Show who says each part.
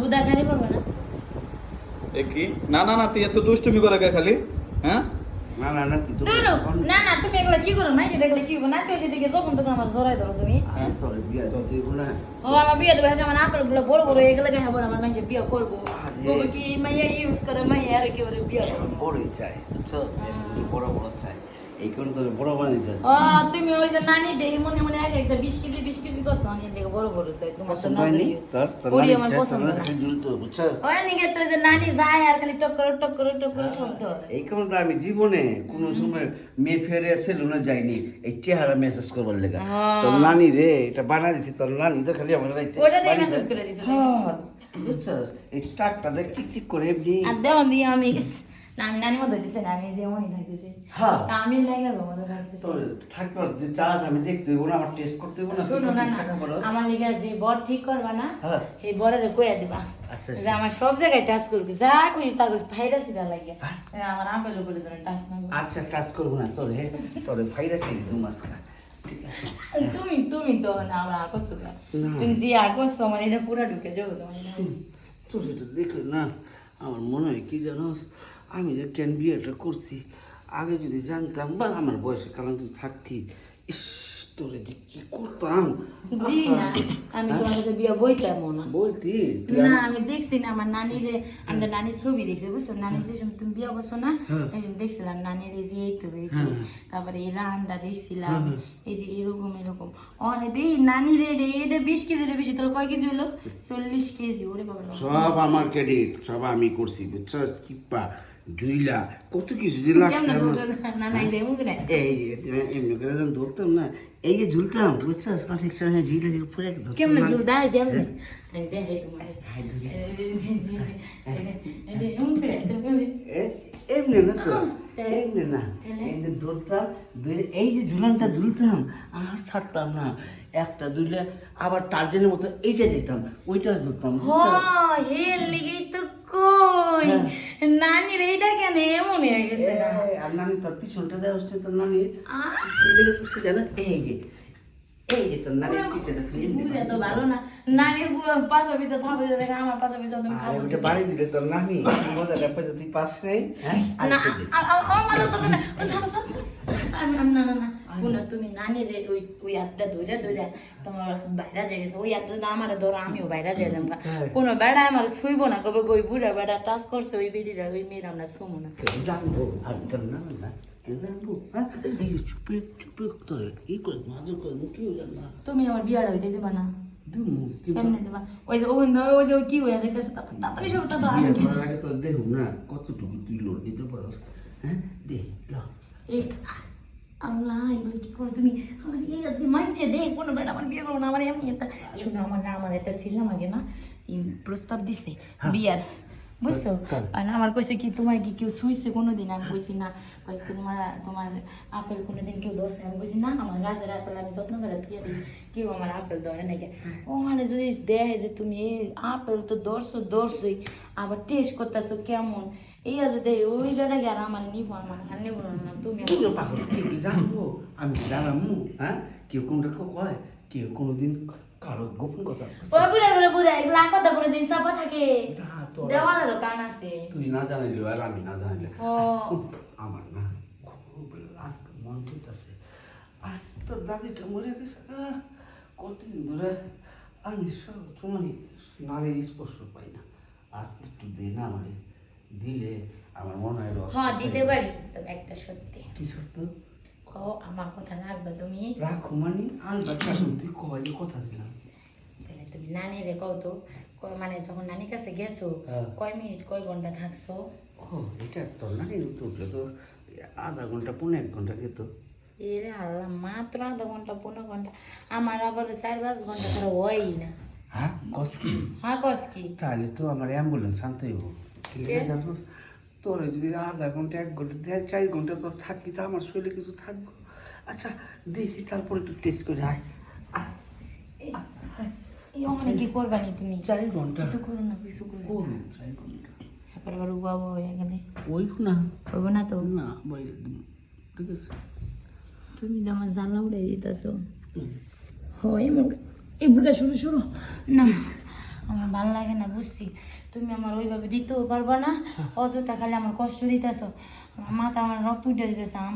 Speaker 1: বুদা শাড়ি পরবে না?
Speaker 2: এ কি? না না না তুই এত দুষ্টুমি করে কে খালি? হ্যাঁ?
Speaker 3: না না না তুই তো
Speaker 1: না না তুমি এগুলো কি করো? না সেটা এগুলো কি করব না তুই যেদিকে যখন তখন আমার জড়াই ধরো তুমি।
Speaker 3: তোর বিয়া দিতে না।
Speaker 1: ও আমার বিয়ে দেবে আমার আপেলগুলো বড় বড় এগুলো কে হব আমার মাঝে বিয়ে করব। বলব কি মাইয়া ইউজ করে মাইয়া আর কি করে বিয়ে
Speaker 3: বড়ই চাই বুঝছ? বড় বড় চাই। এই কোন তোর বড় দিতেছে
Speaker 1: ও তুমি ওই যে নানি দেহি মনে মনে এক একটা বিশ কেজি বিশ কেজি করছ অনেক লেগে বড় বড় চাই তোমার তো
Speaker 3: তোর তোর নানি
Speaker 1: আমার পছন্দ না।
Speaker 3: ঝুলতো বুঝছস?
Speaker 1: ওই নিকে তো যে নানি যায় আর খালি টক করে টক করে টক করে শব্দ
Speaker 3: এই কারণে তো আমি জীবনে কোনো সময় মেয়ে ফেরে সেলুনে যাইনি এই চেহারা মেসেজ করবার লেগে। তোর নানি রে এটা বানা দিছি তোর নানি তো খালি আমার রাইতে
Speaker 1: ওটা দিয়ে
Speaker 3: দেয়।
Speaker 1: করে।
Speaker 3: হ্যাঁ, বুঝছস? এই টাকটা দেখ চিক চিক করে এমনি।
Speaker 1: আর আমি না আমি নানি মতো দিছে না আমি যেমনই থাকতেছি।
Speaker 3: হ্যাঁ।
Speaker 1: তা আমি লেগে গো মতো থাকতেছি।
Speaker 3: থাকবার যে চাষ আমি দেখতে হইব না আমার টেস্ট করতে হইব না
Speaker 1: শোনো না আমার লিগে যে বর ঠিক করবা না
Speaker 3: হ্যাঁ।
Speaker 1: এই বরের কইয়া দিবা।
Speaker 3: আচ্ছা,
Speaker 1: যে আমার সব জায়গায় টাচ করবি যা খুশি তা করবি ফাইরা সিরা লাগে আমার আপেল উপরে যেন টাচ না
Speaker 3: আচ্ছা টাচ করব না হে তোর ফাইরা দু মাস
Speaker 1: তুমি তুমি তো না আমরা। তুমি যে আমার এটা পুরা ঢুকে যাব তোমার
Speaker 3: তোর এটা দেখে না আমার মনে হয় কি জানোস? আমি যে কেন বিয়েটা করছি? আগে যদি জানতাম বা আমার বয়সে কারণ তুই থাকতি ইস তোরে যে কি করতাম?
Speaker 1: জি না আমি তোমার কাছে বিয়ে বইতাম না।
Speaker 3: তুই
Speaker 1: না আমি দেখছি না আমার নানিরে আমাদের নানির ছবি দেখছি বুঝছ? নানি যে সময় তুমি বিয়ে করছ না এই সময় দেখছিলাম নানির এই যে এই তো। এই তারপরে এই রান্না দেখছিলাম এই যে এরকম এরকম। অনেক দেই নানির রে এটা বিশ কেজি রে বেশি তাহলে কয় কেজি হলো? চল্লিশ কেজি ওরে বাবা।
Speaker 3: সব আমার ক্রেডিট সব আমি করছি বুঝছ? কিপ্পা। জুইলা কত কিছু যে লাগছে
Speaker 1: এই যে এমন করে
Speaker 3: এই যে তুমি এমনি করে যখন ধরতাম না এই যে ঝুলতাম বুঝছ জুইলা যে
Speaker 1: কেমন এমনি
Speaker 3: না তো? এমনি না। এমনি ধরতাম এই যে ঝুলানটা ঝুলতাম আর ছাড়তাম না। একটা দুইলে আবার টার্জেনের মতো এইটা দিতাম ওইটা ধরতাম?
Speaker 1: হের লিগেই তো কই
Speaker 3: হ্যাঁ।
Speaker 1: নানির এইটা কেন এমন হয়ে গেছে?
Speaker 3: আর নানি তোর পিছনটা দেওয়া হচ্ছে তোর নানি। জানো এই যে এই যে তোর নানির পিছে দেখো এমনি
Speaker 1: ঘুরে তো ভালো না। দেখে আমার তুমি
Speaker 3: আর বাড়ি দিলে তোর নানি মজাটা পাইছে তুই পাস নেই হ্যাঁ
Speaker 1: না আমার তো না না না না শুনো তুমি নানির এই- ওই ওই হাতটা ধরে ধরে তোমার বাইরে যাই গেছে। ওই হাতটা না আমার ধরো আমিও বাইরে যাই যাম
Speaker 3: হ্যাঁ।
Speaker 1: কোনো বেড়া আমার শুইব না কবে ওই বুড়া বেড়া টাচ করছে ওই বেডিরা ওই মেয়েরা আমরা শুমো না।
Speaker 3: জানব আর তোর না না জানব? হ্যাঁ? না।
Speaker 1: তুমি আমার বিয়ার হইতে দিবা না। ওই যে ওই ওই যে কি হয়ে যাইতেছে তাড়াতাড়ি সব তো
Speaker 3: আগে তোর দেখুন না কতটুকু তুই লোড দিতে পারস হ্যাঁ দে ল
Speaker 1: এই আল্লাহ এগুলো কি করো তুমি আমার এই আছে মানছে দে কোনো বেটা আমার বিয়ে করব না আমার এমনি একটা শোনো আমার না আমার একটা ছিলাম আগে না প্রস্তাব দিছে বিয়ার বুঝছ? আর আমার কইছে কি তোমার কি কেউ শুইছে কোনোদিন? আমি কইছি না কই তোমার তোমার আপেল কোনোদিন কেউ দোষে আমি কইছি না আমার গাছের আপেল আমি যত্ন করে দিয়ে দিই। কেউ আমার আপেল ধরে নাকি ও মানে যদি দেখে যে তুমি এই আপেল তো দর্শো দর্শই আবার টেস্ট করতেছো কেমন? এই আছে দেখ ওই বেটাকে আর আমার নিব আমার আর নিব না তুমি
Speaker 3: তুই পাগল জানব? আমি জানামু হ্যাঁ? কেউ কোনটা কেউ কয়? কেউ কোনোদিন কারও গোপন কথা
Speaker 1: ওই বুড়া বুড়া বুড়া এগুলো কথা বলে দিন চাপা থাকে। দেওয়ালেরও কান আছে।
Speaker 3: তুই না জানাইলে আর আমি না জানাইলে। আমার না খুব আজকে মন আছে আর তোর দাদিটা মরে গেছে কতদিন ধরে আমি সব তোমার নারী স্পর্শ পাই না। আজকে একটু দে না আমারে। দিলে আমার মনে হয়
Speaker 1: হ্যাঁ দিতে পারি তবে একটা সত্যি।
Speaker 3: কি সত্য?
Speaker 1: কও আমার কথা রাখবে তুমি।
Speaker 3: রাখো মানে আলবাত রাখো তুই কয় যে কথা দিলাম।
Speaker 1: তাহলে তুমি নানি রে কও তো মানে যখন নানির কাছে গেছো
Speaker 3: হ্যাঁ।
Speaker 1: কয় মিনিট কয় ঘণ্টা থাকছো?
Speaker 3: ও এটা তোর নাকি উঠলে তো আধা ঘণ্টা পনেরো এক ঘণ্টা যেত
Speaker 1: এরে আল্লাহ মাত্র আধা ঘণ্টা পনেরো ঘণ্টা আমার আবার চার পাঁচ ঘণ্টা ধরে হয়ই না।
Speaker 3: হ্যাঁ কস কি?
Speaker 1: হ্যাঁ কস কি?
Speaker 3: তাহলে তো আমার অ্যাম্বুলেন্স আনতে হইব
Speaker 1: কে?
Speaker 3: তোর যদি আধা ঘণ্টা এক ঘণ্টা দেড় চার ঘণ্টা তোর থাকি তো আমার শরীরে কিছু থাকব আচ্ছা দেখি তারপর একটু টেস্ট করে আয়। আয়,
Speaker 1: এই ওখানে কি করবা নি তুমি।
Speaker 3: চার ঘণ্টা।
Speaker 1: কিছু করো না কিছু করো না।
Speaker 3: করুন চার
Speaker 1: ঘণ্টা। আবার
Speaker 3: ওই না।
Speaker 1: তো?
Speaker 3: না বাইরে ঠিক আছে।
Speaker 1: তুমি তো আমার জানলা উড়ে দিতেছো। হয় এমন এই বুড়া শুরু শুরু। না। আমার ভালো লাগে না, বুঝছি। তুমি আমার ওইভাবে দিতেও পারবা না, অযথা খালি আমার কষ্ট দিতেছ। মাথা আমার রক্ত উঠে দিতেছে